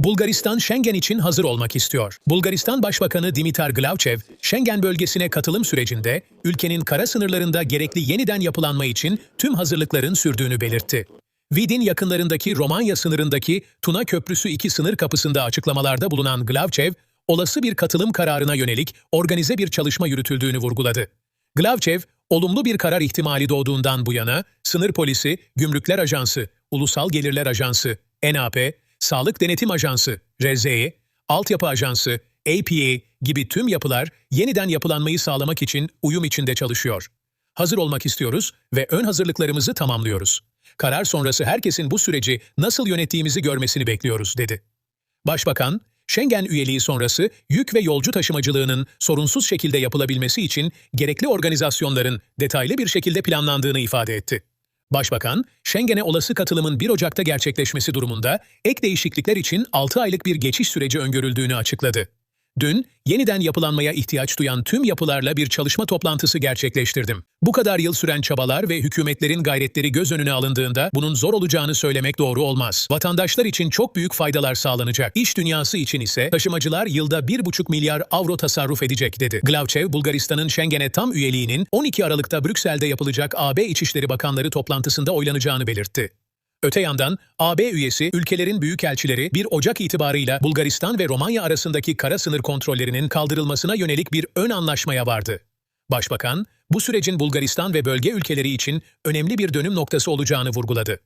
Bulgaristan Schengen için hazır olmak istiyor. Bulgaristan Başbakanı Dimitar Glavchev, Schengen bölgesine katılım sürecinde ülkenin kara sınırlarında gerekli yeniden yapılanma için tüm hazırlıkların sürdüğünü belirtti. Vidin yakınlarındaki Romanya sınırındaki Tuna Köprüsü 2 sınır kapısında açıklamalarda bulunan Glavchev, olası bir katılım kararına yönelik organize bir çalışma yürütüldüğünü vurguladı. Glavchev, olumlu bir karar ihtimali doğduğundan bu yana sınır polisi, gümrükler ajansı, ulusal gelirler ajansı, NAP, sağlık denetim ajansı, RZE, altyapı ajansı, APA gibi tüm yapılar yeniden yapılanmayı sağlamak için uyum içinde çalışıyor. Hazır olmak istiyoruz ve ön hazırlıklarımızı tamamlıyoruz. Karar sonrası herkesin bu süreci nasıl yönettiğimizi görmesini bekliyoruz, dedi. Başbakan, Schengen üyeliği sonrası yük ve yolcu taşımacılığının sorunsuz şekilde yapılabilmesi için gerekli organizasyonların detaylı bir şekilde planlandığını ifade etti. Başbakan, Schengen'e olası katılımın 1 Ocak'ta gerçekleşmesi durumunda ek değişiklikler için 6 aylık bir geçiş süreci öngörüldüğünü açıkladı. Dün, yeniden yapılanmaya ihtiyaç duyan tüm yapılarla bir çalışma toplantısı gerçekleştirdim. Bu kadar yıl süren çabalar ve hükümetlerin gayretleri göz önüne alındığında bunun zor olacağını söylemek doğru olmaz. Vatandaşlar için çok büyük faydalar sağlanacak. İş dünyası için ise taşımacılar yılda 1,5 milyar avro tasarruf edecek dedi. Glavchev, Bulgaristan'ın Schengen'e tam üyeliğinin 12 Aralık'ta Brüksel'de yapılacak AB İçişleri Bakanları toplantısında oylanacağını belirtti. Öte yandan AB üyesi ülkelerin büyükelçileri 1 Ocak itibarıyla Bulgaristan ve Romanya arasındaki kara sınır kontrollerinin kaldırılmasına yönelik bir ön anlaşmaya vardı. Başbakan, bu sürecin Bulgaristan ve bölge ülkeleri için önemli bir dönüm noktası olacağını vurguladı.